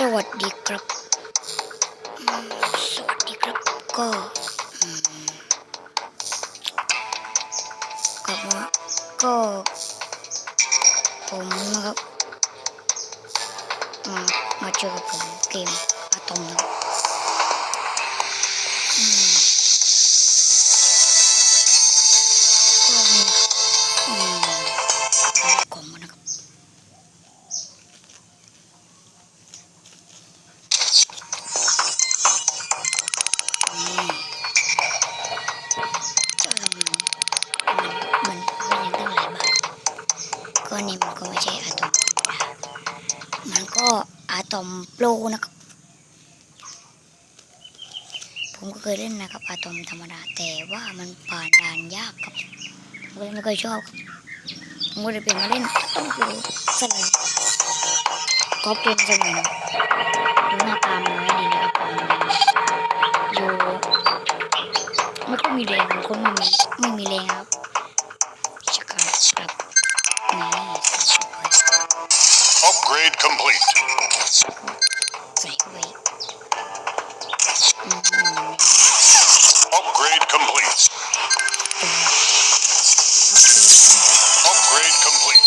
สวัสดีครับ สวัสดีครับก็กลับมาก็ผมนะครับมามาเจอกับผมเกมอะตอมนะ ตอมโปรนะครับ ผมก็เคยเล่นนะครับอะตอมธรรมดาแต่ว่ามันผ่านด่านยากครับผมก็เลยไม่เคยชอบผมก็เลยเปลี่ยนมาเล่นอะตอมโปรซะเลยก็เกมซะเลยนดูหน้าตามันไว้ดีนะครับผมอยู่ไม่ค่อยมีแรงบางคนไม่มีไม่มีแรงครับ Upgrade complete. Wait, wait. Mm -hmm. Upgrade complete. Upgrade complete.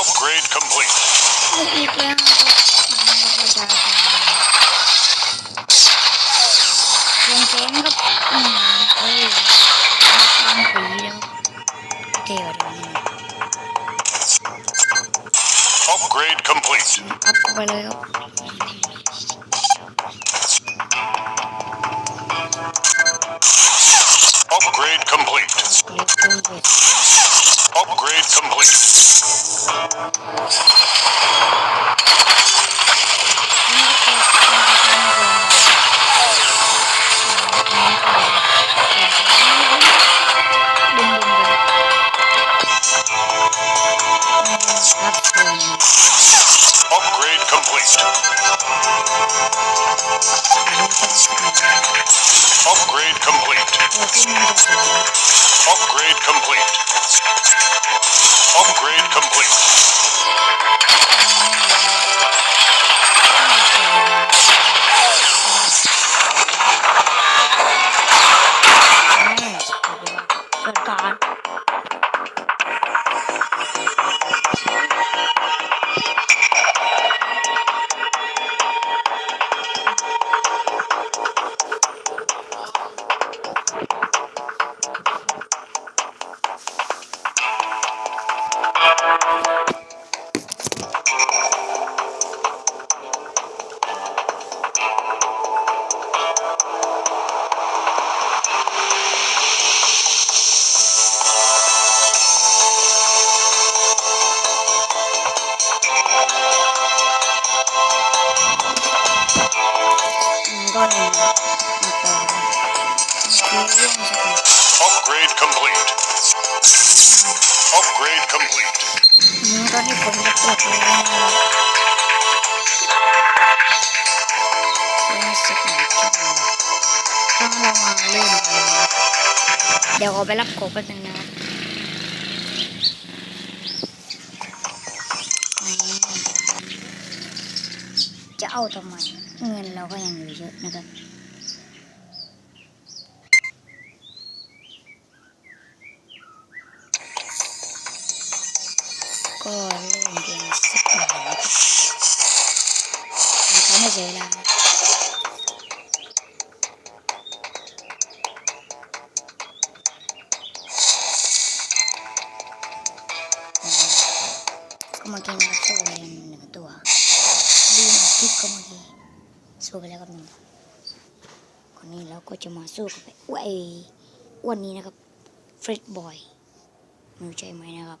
Upgrade complete. Upgrade complete. Upgrade complete. Upgrade complete. Upgrade complete. Upgrade complete. Upgrade complete. Upgrade complete. Upgrade complete. ตอนจเปิดเลยสึกหนาวจังต้องระวัเรื่องเดี๋ยวขอไปรับโกกันหนึ่งนะจะเอาทำไมเงินเราก็ยังอยู่เยอะนะครับ เขาไม่เสียเวลานะอืมก็เมากินกับสู้ไปหนึ่งตัวดีมากคลิปก็เมากีสู้ไปแล้วกับหนึ่งคนนี้เราก็จะมาสู้กับไอ้อ้วนไอ้อ้วนนี้นะครับเฟรดบอยไม่รู้ใช่ไหมนะครับ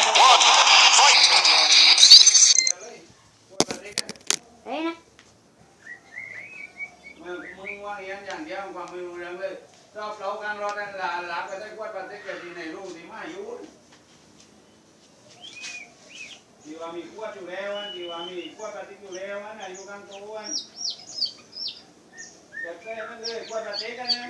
มีกวดอยู่แล้วอันที่ว่ามีกวดประเทศอยู่แล้วอันอายุกันตัวอันอยากได้มันเลยกวดประเทศกันนะ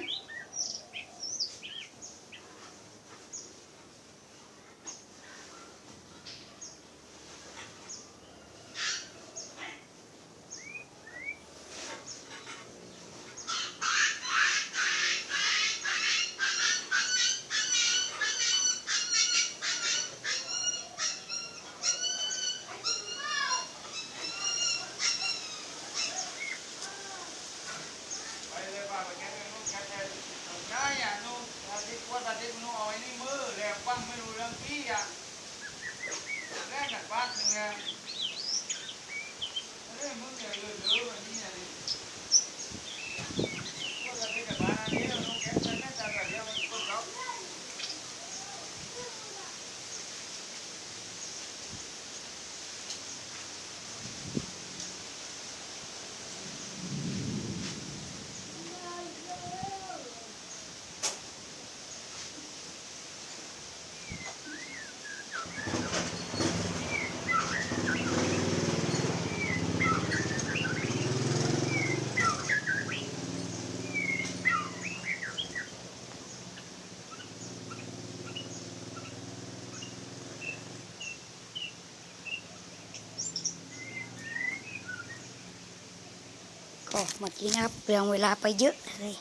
ก็เมื่อกี้นะครับเปลืองเวลาไปเยอะเลย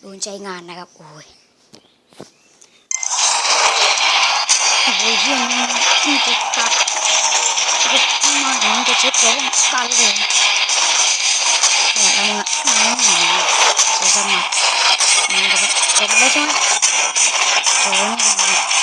โดนใจงานนะครับ โอ้ยโอ้ยเฮียนี่มันจะตัดจะมาถึงจะเช็ดตัวกันเลยอย่าเอาละอืมจะสมัครอืมจะจะได้ใช่ไหมโอ้ย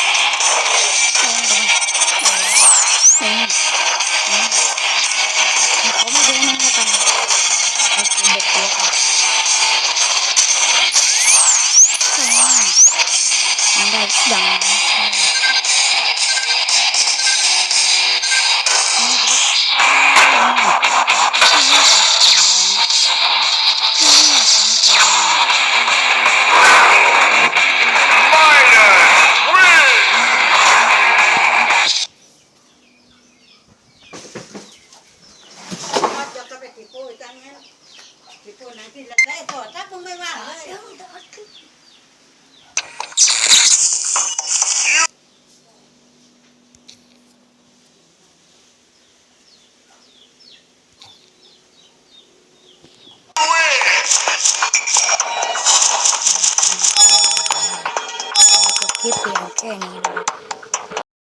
ಧನ್ಯವಾದಗಳು